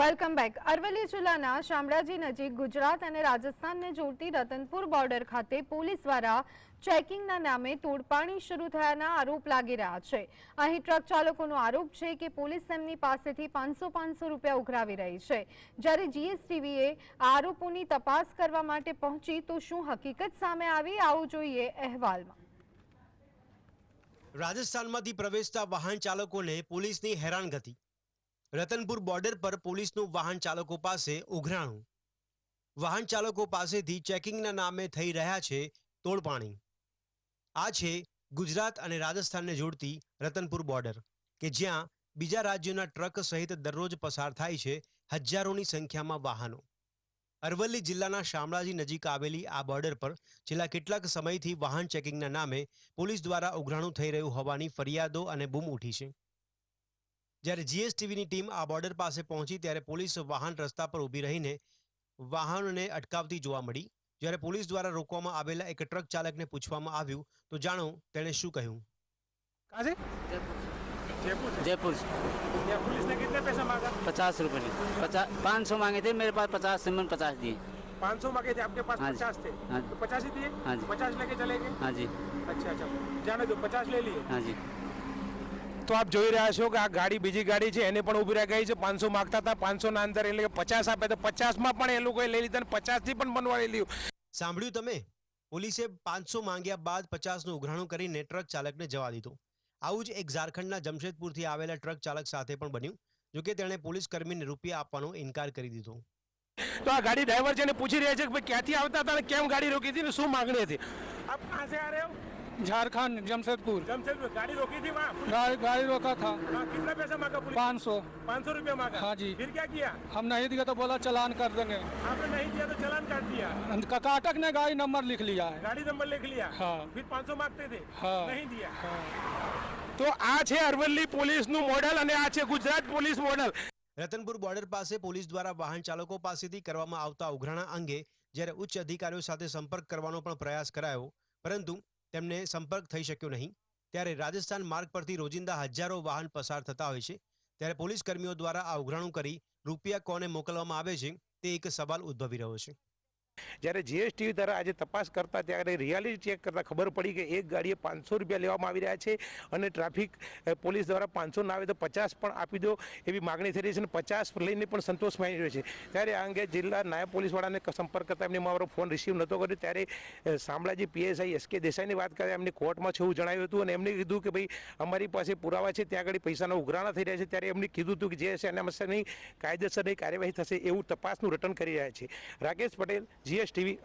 Welcome back Aravalli જિલ્લાના શામળાજી નજીક ગુજરાત અને રાજસ્થાનને જોડતી રતનપુર બોર્ડર ખાતે પોલીસ દ્વારા ચેકિંગના નામે તોડપાણી શરૂ થયાના આરોપ લાગી રહ્યા છે. અહીં ટ્રક ચાલકોનો આરોપ છે કે પોલીસ તેમની પાસેથી પાંચસો પાંચસો રૂપિયા ઉઘરાવી રહી છે. જ્યારે જીએસટીવીએ આરોપોની તપાસ કરવા માટે પહોંચી તો શું હકીકત સામે આવી આવું જોઈએ અહેવાલમાં. રાજસ્થાનમાંથી પ્રવેશતા વાહન ચાલકોને પોલીસની હેરાનગતિ. રતનપુર બોર્ડર પર પોલીસનું વાહન ચાલકો પાસે ઉઘરાણું. વાહન ચાલકો પાસેથી ચેકિંગના નામે થઈ રહ્યા છે તોડપાણી. આ છે ગુજરાત અને રાજસ્થાનને જોડતી રતનપુર બોર્ડર, કે જ્યાં બીજા રાજ્યોના ટ્રક સહિત દરરોજ પસાર થાય છે હજારોની સંખ્યામાં વાહનો. અરવલ્લી જિલ્લાના શામળાજી નજીક આવેલી આ બોર્ડર પર છેલ્લા કેટલાક સમયથી વાહન ચેકિંગના નામે પોલીસ દ્વારા ઉઘરાણું થઈ રહ્યું હોવાની ફરિયાદો અને બૂમ ઉઠી છે. જ્યારે જીએસટીવીની ટીમ આ બોર્ડર પાસે પહોંચી ત્યારે પોલીસ વાહન રસ્તા પર ઊભી રહીને વાહનોને અટકાવતી જોવા મળી જ્યારે પોલીસ દ્વારા રોકવામાં આવેલા એક ટ્રક ચાલકને પૂછવામાં આવ્યું તો જાણો તેણે શું કહ્યું कहाँ से जयपुर से जयपुर से या पुलिस ने कितने पैसा मांगा पचास रुपये की पचास पाँच सौ मांगे थे मेरे पास पचास से मैंने पचास दिए पाँच सौ मांगे थे आपके पास हाँ जी, पचास थे हाँ जी। तो पचास ही दिए हाँ जी। पचास लेके चले गए हाँ जी अच्छा अच्छा जाने दो पचास ले लिए हाँ जी તો આપ જોઈ રહ્યા છો કે આ ગાડી બીજી ગાડી છે એને પણ ઊભી રહ્યા ગઈ છે. પાંચસો માગતા હતા પાંચસોના અંદર એટલે કે પચાસ આપે તો પચાસમાં પણ એ લોકોએ લઈ લીધા પચાસથી પણ બનવાડી લીધું સાંભળ્યું તમે? પોલીસે પાંચસો માંગ્યા બાદ પચાસનું ઉઘરાણું કરીને ટ્રક ચાલકને જવા દીધો. આવું જ એક ઝારખંડના જમશેદપુરથી આવેલા ટ્રક ચાલક સાથે પણ બન્યું જોકે તેણે પોલીસ કર્મીને રૂપિયા આપવાનો ઇનકાર કરી દીધો. તો આ ગાડી ડ્રાઈવર છે પૂછી રહ્યા છે કે ભાઈ ક્યાંથી આવતા હતા અને કેમ ગાડી રોકી હતી ને શું માંગણી હતી? આપ કહાં આ રહે હો झारखंड जमशेदपुर जमशेदपुर गाड़ी रोकी थी वहाँ गाड़ी गाड़ी रोका था हाँ, कितना पैसा मांगा पुलिस पाँच सौ पाँच सौ रुपया मांगा हाँ जी। फिर क्या किया हम नहीं दिए तो बोला चलान कर देंगे आपने नहीं दिया तो चलान काट दिया ककाटक ने गाड़ी नंबर लिख लिया है गाड़ी नंबर लिख लिया हाँ। फिर 500 मांगते थे हाँ। नहीं दिया તો આ છે અરવલ્લી પોલીસનું મોડલ અને આ છે Gujarat police model Ratanpur border પાસે પોલીસ દ્વારા વાહન ચાલકો પાસેથી કરવામાં આવતા ઉઘરાણા અંગે જ્યારે ઉચ્ચ અધિકારીઓ સાથે સંપર્ક કરવાનો પણ પ્રયાસ કરાયો પરંતુ તેમને સંપર્ક થઈ શક્યો નહીં. ત્યારે રાજસ્થાન માર્ગ પરથી રોજિંદા હજારો વાહન પસાર થતા હોય છે. ત્યારે પોલીસ કર્મીઓ દ્વારા આ ઉઘરાણું કરી રૂપિયા કોને મોકલવામાં આવે છે, તે એક સવાલ ઉદ્ભવી રહ્યો છે. જ્યારે જીએસટી દ્વારા આજે તપાસ કરતા ત્યારે રિયાલિટી ચેક કરતાં ખબર પડી કે એક ગાડીએ પાંચસો રૂપિયા લેવામાં આવી રહ્યા છે અને ટ્રાફિક પોલીસ દ્વારા પાંચસો ના આવે તો પચાસ પણ આપી દો એવી માગણી થઈ રહી છે અને પચાસ લઈને પણ સંતોષ માની રહ્યો છે. ત્યારે આ અંગે જિલ્લા નાયબ પોલીસવાળાને સંપર્ક કરતા એમને મારો ફોન રિસીવ નહોતો કર્યો. ત્યારે શામળાજી પીએસઆઈ એસ કે દેસાઈની વાત કરે એમને કોર્ટમાં છે એવું જણાવ્યું હતું અને એમને કીધું કે ભાઈ અમારી પાસે પુરાવા છે, ત્યાં આગળ પૈસાના ઉઘરાણા થઈ રહ્યા છે. ત્યારે એમને કીધું હતું કે જે હશે એના નહીં, કાયદેસરની કાર્યવાહી થશે એવું તપાસનું રટન કરી રહ્યા છે. રાકેશ પટેલ TV.